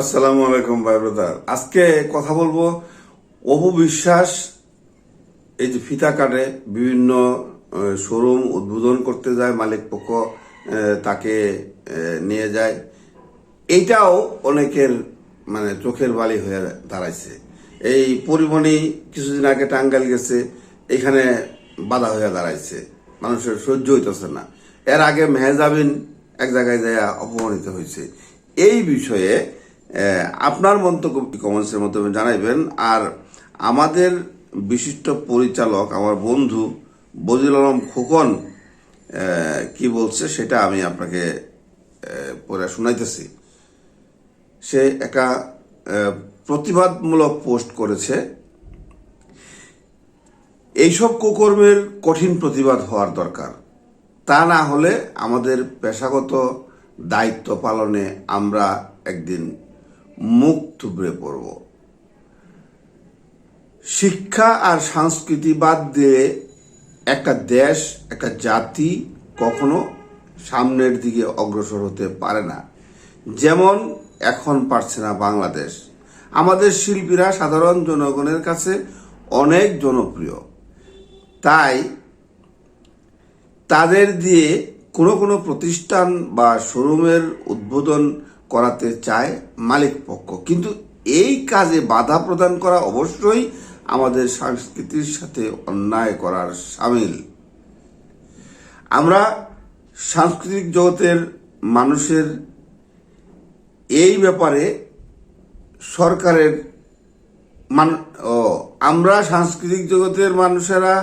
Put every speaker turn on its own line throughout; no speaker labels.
আসসালামু আলাইকুম, ভাই ব্রাদার। আজকে কথা বলব অপু বিশ্বাস, এই যে ফিতা কাটে, বিভিন্ন শোরুম উদ্বোধন করতে যায়, মালিক পক্ষ তাকে নিয়ে যায়। এইটাও অনেকের মানে চোখের বালি হয়ে দাঁড়াইছে। এই পরিমণি কিছুদিন আগে টাঙ্গাইল গেছে, এখানে বাধা হয়ে দাঁড়াইছে। মানুষের সহ্য হইতেছে না। এর আগে মেহজাবিন এক জায়গায় যায় অপমানিত হয়েছে এই বিষয়ে আপনার মন্তব্য কমেন্টসের মাধ্যমে জানাইবেন। আর আমাদের বিশিষ্ট পরিচালক, আমার বন্ধু বদিল আলম খোকন কি বলছে সেটা আমি আপনাকে পরে শোনাইতেছি। সে একটা প্রতিবাদমূলক পোস্ট করেছে। এইসব কুকর্মের কঠিন প্রতিবাদ হওয়ার দরকার। তা না হলে আমাদের পেশাগত দায়িত্ব পালনে আমরা একদিন মুখ থুবড়ে পড়ব। শিক্ষা আর সংস্কৃতি বাদ দিয়ে একটা দেশ, একটা জাতি কখনো সামনের দিকে অগ্রসর হতে পারে না। যেমন এখন পারছে না বাংলাদেশ। আমাদের শিল্পীরা সাধারণ জনগণের কাছে অনেক জনপ্রিয়। তাই তাদের দিয়ে কোনো কোনো প্রতিষ্ঠান বা শোরুমের উদ্বোধন করাতে চায় মালিক পক্ষ। কিন্তু এই কাজে বাধা প্রদান করা অবশ্যই আমাদের সংস্কৃতির সাথে অন্যায় করার সামিল। আমরা সাংস্কৃতিক জগতের মানুষের এই ব্যাপারে সরকারের মান আমরা সাংস্কৃতিক জগতের মানুষেরা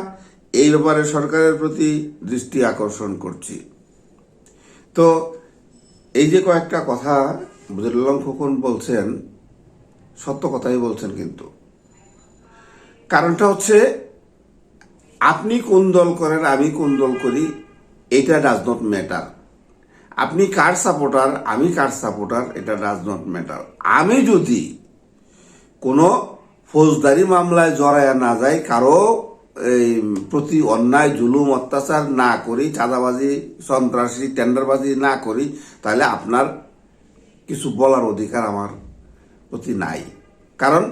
এই ব্যাপারে সরকারের প্রতি দৃষ্টি আকর্ষণ করছি। তো এই যে কয়েকটা কথা বুজুল্লাম খোকন বলছেন, সত্য কথাই বলছেন কিন্তু। কারণটা হচ্ছে, আপনি কোন দল করেন, আমি কোন দল করি, এটা ডাজ নট ম্যাটার আপনি কার সাপোর্টার আমি কার সাপোর্টার এটা ডাজ নট ম্যাটার আমি যদি কোনো ফৌজদারি মামলায় জড়ায় না যায় কারও এই প্রতি অন্যায়, জুলুম, অত্যাচার না করি চাঁদাবাজি, সন্ত্রাসী, টেন্ডারবাজি না করি তাহলে আপনার কিছু বলার অধিকার আমার প্রতি নাই। কারণ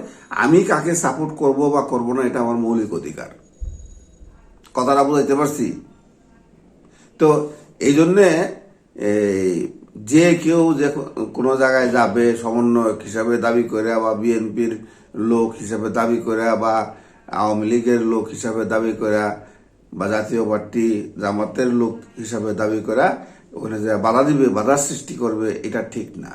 আমি কাকে সাপোর্ট করব বা করব না, এটা আমার মৌলিক অধিকার। কথাটা বুঝাইতে পারছি? তো এই জন্যে যে কেউ যে কোনো জায়গায় যাবে, সমন্বয়ক হিসাবে দাবি করে বা বিএনপির লোক হিসাবে দাবি করে বা আওয়ামী লীগের লোক হিসাবে দাবি করা বা জাতীয় পার্টি জামাতের লোক হিসাবে দাবি করা, ওখানে যে বাধা দিবে বাধার সৃষ্টি করবে, এটা ঠিক না।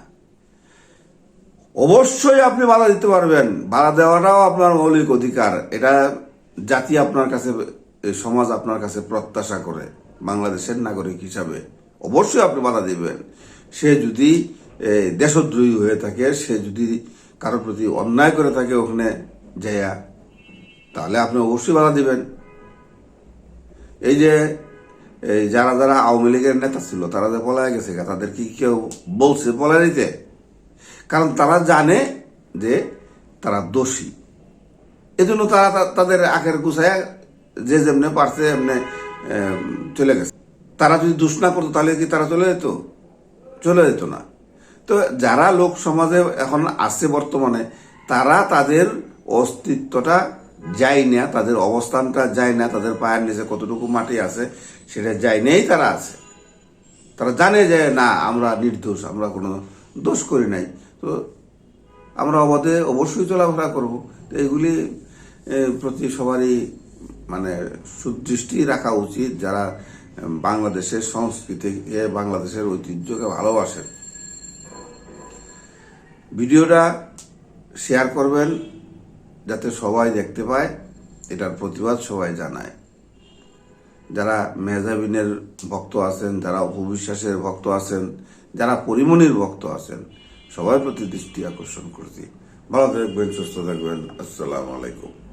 অবশ্যই আপনি বাধা দিতে পারবেন। বাধা দেওয়াটাও আপনার মৌলিক অধিকার। এটা জাতি আপনার কাছে, সমাজ আপনার কাছে প্রত্যাশা করে, বাংলাদেশের নাগরিক হিসাবে। অবশ্যই আপনি বাধা দিবেন। সে যদি দেশদ্রোহী হয়ে থাকে, সে যদি কারোর প্রতি অন্যায় করে থাকে, ওখানে যাইয়া তাহলে আপনি অবশ্যই বাধা দিবেন। এই যে, এই যারা যারা আওয়ামী লীগের নেতা ছিল, তারা যে পলায় গেছে তাদের কি কেউ বলছে পলায় নিতে কারণ তারা জানে যে তারা দোষী। এজন্য তারা তাদের আখের গুছায় যে যেমনে পারছে এমনি চলে গেছে। তারা যদি দুষ না করতো, তাহলে কি তারা চলে যেত? চলে যেত না। তো যারা লোক সমাজে এখন আছে বর্তমানে, তারা তাদের অস্তিত্বটা যায় না তাদের অবস্থানটা যায় না তাদের পায়ের নিচে কতটুকু মাটি আছে সেটা যায় নেই তারা আছে। তারা জানে যে না আমরা নির্দোষ আমরা কোনো দোষ করি নাই। তো আমরা অবাধে অবশ্যই চলাফেরা করব। তো এগুলি এ, প্রতি সবারই মানে সুদৃষ্টি রাখা উচিত। যারা বাংলাদেশের সংস্কৃতিকে বাংলাদেশের ঐতিহ্যকে ভালোবাসেন। ভিডিওটা শেয়ার করবেন। যাতে সবাই দেখতে পায়, এটার প্রতিবাদ সবাই জানায়। যারা মেহজাবিনের ভক্ত আছেন, যারা অপবিশ্বাসের ভক্ত আছেন, যারা পরিমণির ভক্ত আছেন সবাই প্রতি দৃষ্টি আকর্ষণ করছি। ভালো থাকবেন, সুস্থ থাকবেন, আসসালামু আলাইকুম।